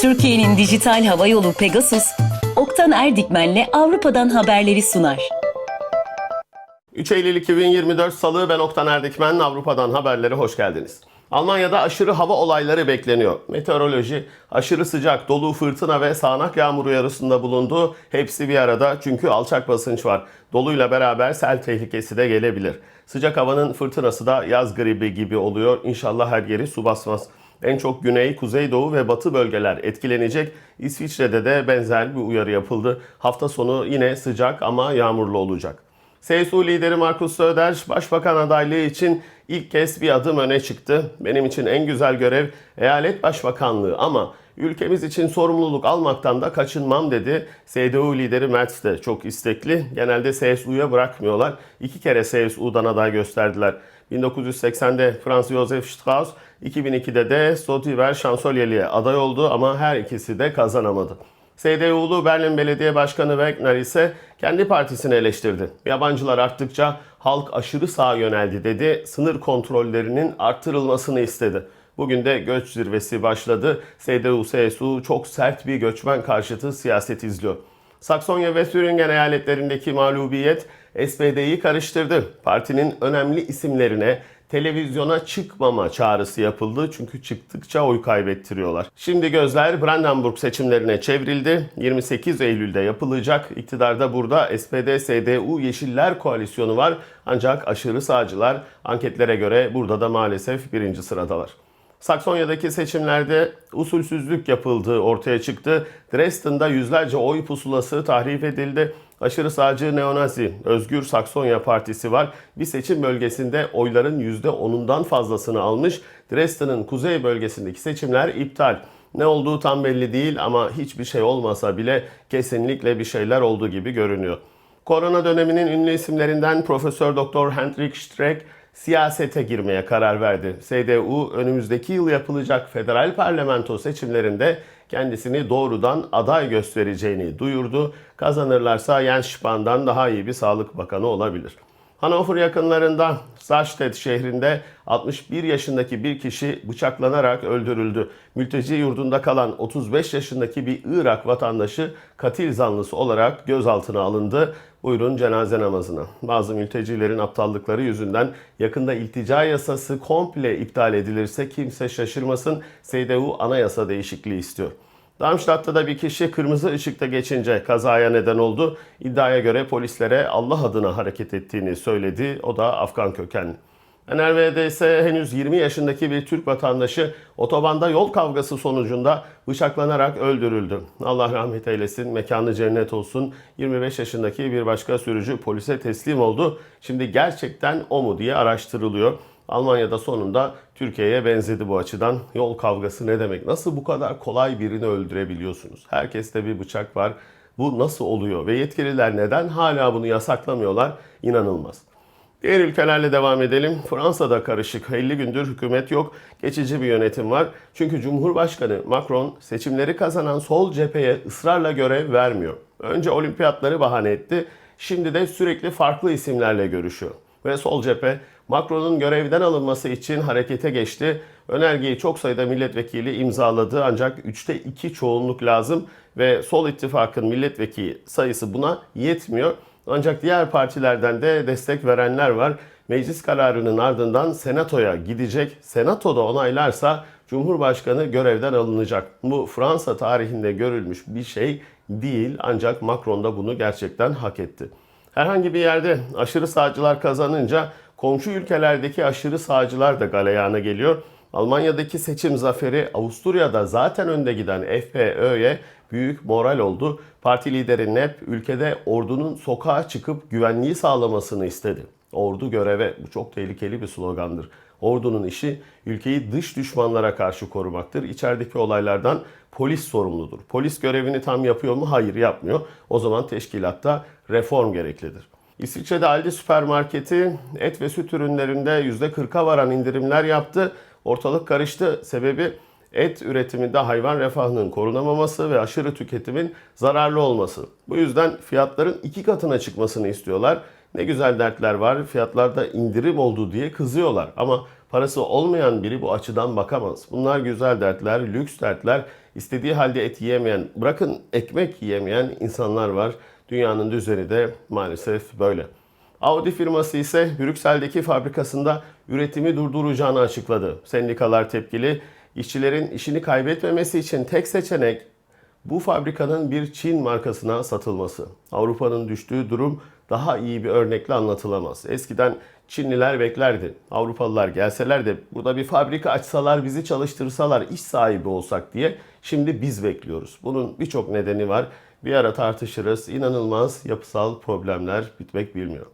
Türkiye'nin dijital hava yolu Pegasus, Oktan Erdikmen'le Avrupa'dan haberleri sunar. 3 Eylül 2024 Salı ben Oktan Erdikmen Avrupa'dan haberlere hoş geldiniz. Almanya'da aşırı hava olayları bekleniyor. Meteoroloji aşırı sıcak, dolu, fırtına ve sağanak yağmur uyarısında bulundu. Hepsi bir arada çünkü alçak basınç var. Doluyla beraber sel tehlikesi de gelebilir. Sıcak havanın fırtınası da yaz gribi gibi oluyor. İnşallah her yeri su basmaz. En çok güney, kuzeydoğu ve batı bölgeler etkilenecek. İsviçre'de de benzer bir uyarı yapıldı. Hafta sonu yine sıcak ama yağmurlu olacak. CSU lideri Markus Söder, başbakan adaylığı için ilk kez bir adım öne çıktı. Benim için en güzel görev eyalet başbakanlığı ama ülkemiz için sorumluluk almaktan da kaçınmam dedi. CDU lideri Merz de çok istekli. Genelde CSU'ya bırakmıyorlar. İki kere CSU'dan aday gösterdiler. 1980'de Franz Josef Strauss, 2002'de de Sotiver şansölyeliğe aday oldu ama her ikisi de kazanamadı. CDU'lu Berlin Belediye Başkanı Wegner ise kendi partisini eleştirdi. Yabancılar arttıkça halk aşırı sağa yöneldi dedi. Sınır kontrollerinin arttırılmasını istedi. Bugün de göç zirvesi başladı. CDU-CSU çok sert bir göçmen karşıtı siyaset izliyor. Saksonya ve Thüringen eyaletlerindeki mağlubiyet SPD'yi karıştırdı. Partinin önemli isimlerine televizyona çıkmama çağrısı yapıldı çünkü çıktıkça oy kaybettiriyorlar. Şimdi gözler Brandenburg seçimlerine çevrildi. 28 Eylül'de yapılacak. İktidarda burada SPD-CDU Yeşiller koalisyonu var. Ancak aşırı sağcılar anketlere göre burada da maalesef birinci sıradalar. Saksonya'daki seçimlerde usulsüzlük yapıldığı ortaya çıktı. Dresden'da yüzlerce oy pusulası tahrip edildi. Aşırı sağcı neonazi Özgür Saksonya Partisi var. Bir seçim bölgesinde oyların %10'undan fazlasını almış. Dresden'in kuzey bölgesindeki seçimler iptal. Ne olduğu tam belli değil ama hiçbir şey olmasa bile kesinlikle bir şeyler olduğu gibi görünüyor. Korona döneminin ünlü isimlerinden Profesör Doktor Hendrik Streeck siyasete girmeye karar verdi. CDU önümüzdeki yıl yapılacak federal parlamento seçimlerinde kendisini doğrudan aday göstereceğini duyurdu. Kazanırlarsa Jens Spahn'dan daha iyi bir sağlık bakanı olabilir. Hannover yakınlarında Sarstedt şehrinde 61 yaşındaki bir kişi bıçaklanarak öldürüldü. Mülteci yurdunda kalan 35 yaşındaki bir Irak vatandaşı katil zanlısı olarak gözaltına alındı. Buyurun cenaze namazına. Bazı mültecilerin aptallıkları yüzünden yakında iltica yasası komple iptal edilirse kimse şaşırmasın. CDU anayasa değişikliği istiyor. Darmstadt'ta da bir kişi kırmızı ışıkta geçince kazaya neden oldu. İddiaya göre polislere Allah adına hareket ettiğini söyledi. O da Afgan kökenli. NRV'de ise henüz 20 yaşındaki bir Türk vatandaşı otobanda yol kavgası sonucunda bıçaklanarak öldürüldü. Allah rahmet eylesin, mekanı cennet olsun. 25 yaşındaki bir başka sürücü polise teslim oldu. Şimdi gerçekten o mu diye araştırılıyor. Almanya'da sonunda Türkiye'ye benzedi bu açıdan. Yol kavgası ne demek? Nasıl bu kadar kolay birini öldürebiliyorsunuz? Herkeste bir bıçak var. Bu nasıl oluyor? Ve yetkililer neden hala bunu yasaklamıyorlar? İnanılmaz. Diğer ülkelerle devam edelim. Fransa'da karışık. 50 gündür hükümet yok. Geçici bir yönetim var. Çünkü Cumhurbaşkanı Macron seçimleri kazanan sol cepheye ısrarla görev vermiyor. Önce olimpiyatları bahane etti. Şimdi de sürekli farklı isimlerle görüşüyor. Ve sol cephe Macron'un görevden alınması için harekete geçti. Önergeyi çok sayıda milletvekili imzaladı ancak 3'te 2 çoğunluk lazım ve Sol ittifakın milletvekili sayısı buna yetmiyor. Ancak diğer partilerden de destek verenler var. Meclis kararının ardından senatoya gidecek. Senatoda onaylarsa Cumhurbaşkanı görevden alınacak. Bu Fransa tarihinde görülmüş bir şey değil ancak Macron da bunu gerçekten hak etti. Herhangi bir yerde aşırı sağcılar kazanınca komşu ülkelerdeki aşırı sağcılar da galeyana geliyor. Almanya'daki seçim zaferi Avusturya'da zaten önde giden FPÖ'ye büyük moral oldu. Parti lideri Nep ülkede ordunun sokağa çıkıp güvenliği sağlamasını istedi. Ordu göreve bu çok tehlikeli bir slogandır. Ordunun işi ülkeyi dış düşmanlara karşı korumaktır. İçerideki olaylardan polis sorumludur. Polis görevini tam yapıyor mu? Hayır yapmıyor. O zaman teşkilatta reform gereklidir. İsviçre'de Aldi süpermarketi et ve süt ürünlerinde %40'a varan indirimler yaptı. Ortalık karıştı. Sebebi et üretiminde hayvan refahının korunamaması ve aşırı tüketimin zararlı olması. Bu yüzden fiyatların iki katına çıkmasını istiyorlar. Ne güzel dertler var, fiyatlarda indirim oldu diye kızıyorlar. Ama Parası olmayan biri bu açıdan bakamaz. Bunlar güzel dertler, lüks dertler. İstediği halde et yiyemeyen, bırakın ekmek yiyemeyen insanlar var. Dünyanın düzeni de maalesef böyle. Audi firması ise Brüksel'deki fabrikasında üretimi durduracağını açıkladı. Sendikalar tepkili. İşçilerin işini kaybetmemesi için tek seçenek bu fabrikanın bir Çin markasına satılması. Avrupa'nın düştüğü durum daha iyi bir örnekle anlatılamaz. Eskiden Çinliler beklerdi. Avrupalılar gelseler de burada bir fabrika açsalar, bizi çalıştırsalar, iş sahibi olsak diye. Şimdi biz bekliyoruz. Bunun birçok nedeni var. Bir ara tartışırız. İnanılmaz yapısal problemler bitmek bilmiyor.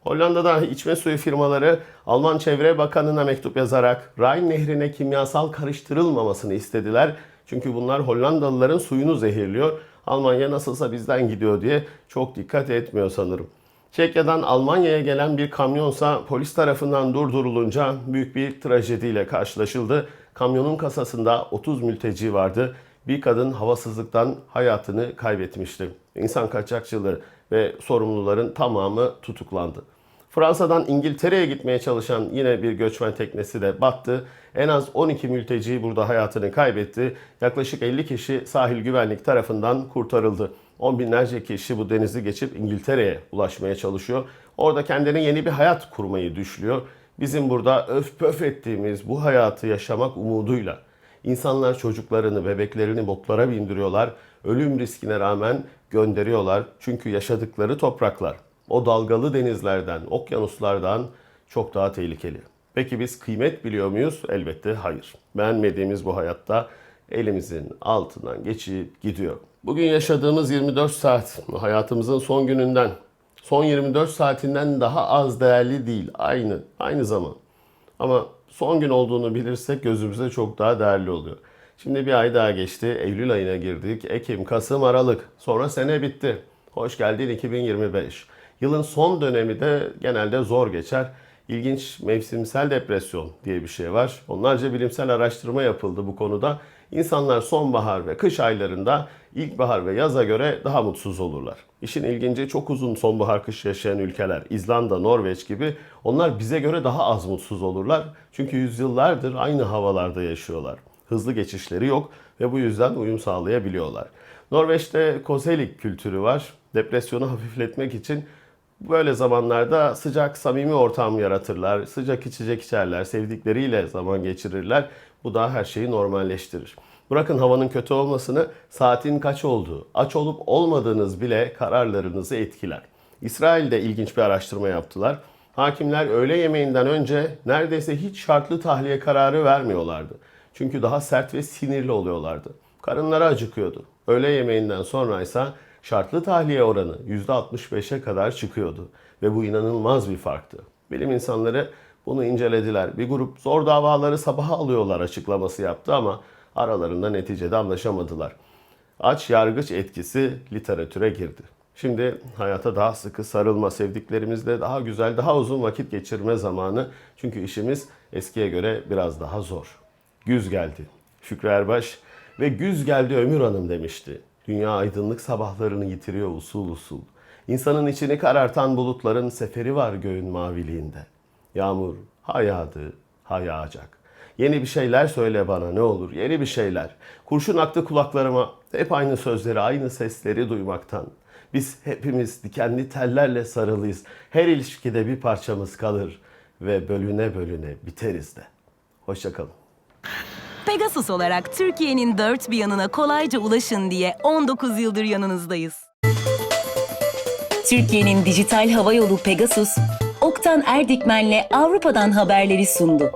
Hollanda'da içme suyu firmaları Alman Çevre Bakanı'na mektup yazarak Rhine Nehri'ne kimyasal karıştırılmamasını istediler. Çünkü bunlar Hollandalıların suyunu zehirliyor. Almanya nasılsa bizden gidiyor diye çok dikkat etmiyor sanırım. Çekya'dan Almanya'ya gelen bir kamyonsa polis tarafından durdurulunca büyük bir trajediyle karşılaşıldı. Kamyonun kasasında 30 mülteci vardı. Bir kadın havasızlıktan hayatını kaybetmişti. İnsan kaçakçıları ve sorumluların tamamı tutuklandı. Fransa'dan İngiltere'ye gitmeye çalışan yine bir göçmen teknesi de battı. En az 12 mülteci burada hayatını kaybetti. Yaklaşık 50 kişi sahil güvenlik tarafından kurtarıldı. On binlerce kişi bu denizi geçip İngiltere'ye ulaşmaya çalışıyor. Orada kendine yeni bir hayat kurmayı düşlüyor. Bizim burada öf pöf ettiğimiz bu hayatı yaşamak umuduyla İnsanlar çocuklarını, bebeklerini botlara bindiriyorlar. Ölüm riskine rağmen gönderiyorlar. Çünkü yaşadıkları topraklar o dalgalı denizlerden, okyanuslardan çok daha tehlikeli. Peki biz kıymet biliyor muyuz? Elbette hayır. Beğenmediğimiz bu hayatta elimizin altından geçip gidiyor. Bugün yaşadığımız 24 saat hayatımızın son gününden, son 24 saatinden daha az değerli değil. Aynı, aynı zaman. Ama son gün olduğunu bilirsek gözümüze çok daha değerli oluyor. Şimdi bir ay daha geçti. Eylül ayına girdik. Ekim, Kasım, Aralık. Sonra sene bitti. Hoş geldin 2025. Yılın son dönemi de genelde zor geçer. İlginç mevsimsel depresyon diye bir şey var. Onlarca bilimsel araştırma yapıldı bu konuda. İnsanlar sonbahar ve kış aylarında ilkbahar ve yaza göre daha mutsuz olurlar. İşin ilginci çok uzun sonbahar kış yaşayan ülkeler İzlanda, Norveç gibi onlar bize göre daha az mutsuz olurlar. Çünkü yüzyıllardır aynı havalarda yaşıyorlar. Hızlı geçişleri yok ve bu yüzden uyum sağlayabiliyorlar. Norveç'te kozelik kültürü var. Depresyonu hafifletmek için Böyle zamanlarda sıcak, samimi ortam yaratırlar. Sıcak içecek içerler, sevdikleriyle zaman geçirirler. Bu da her şeyi normalleştirir. Bırakın havanın kötü olmasını, saatin kaç olduğu, aç olup olmadığınız bile kararlarınızı etkiler. İsrail'de ilginç bir araştırma yaptılar. Hakimler öğle yemeğinden önce neredeyse hiç şartlı tahliye kararı vermiyorlardı. Çünkü daha sert ve sinirli oluyorlardı. Karınları acıkıyordu. Öğle yemeğinden sonra ise şartlı tahliye oranı %65'e kadar çıkıyordu ve bu inanılmaz bir farktı. Bilim insanları bunu incelediler. Bir grup zor davaları sabaha alıyorlar açıklaması yaptı ama aralarında neticede anlaşamadılar. Aç yargıç etkisi literatüre girdi. Şimdi hayata daha sıkı sarılma, sevdiklerimizle daha güzel, daha uzun vakit geçirme zamanı. Çünkü işimiz eskiye göre biraz daha zor. Güz geldi. Şükrü Erbaş ve güz geldi Ömür Hanım demişti. Dünya aydınlık sabahlarını yitiriyor usul usul. İnsanın içini karartan bulutların seferi var göğün maviliğinde. Yağmur ha yağdı, ha yağacak. Yeni bir şeyler söyle bana ne olur, yeni bir şeyler. Kurşun aktı kulaklarıma, hep aynı sözleri, aynı sesleri duymaktan. Biz hepimiz dikenli tellerle sarılıyız. Her ilişkide bir parçamız kalır ve bölüne bölüne biteriz de. Hoşçakalın. Pegasus olarak Türkiye'nin dört bir yanına kolayca ulaşın diye 19 yıldır yanınızdayız. Türkiye'nin dijital hava yolu Pegasus, Oktan Erdikmen'le Avrupa'dan haberleri sundu.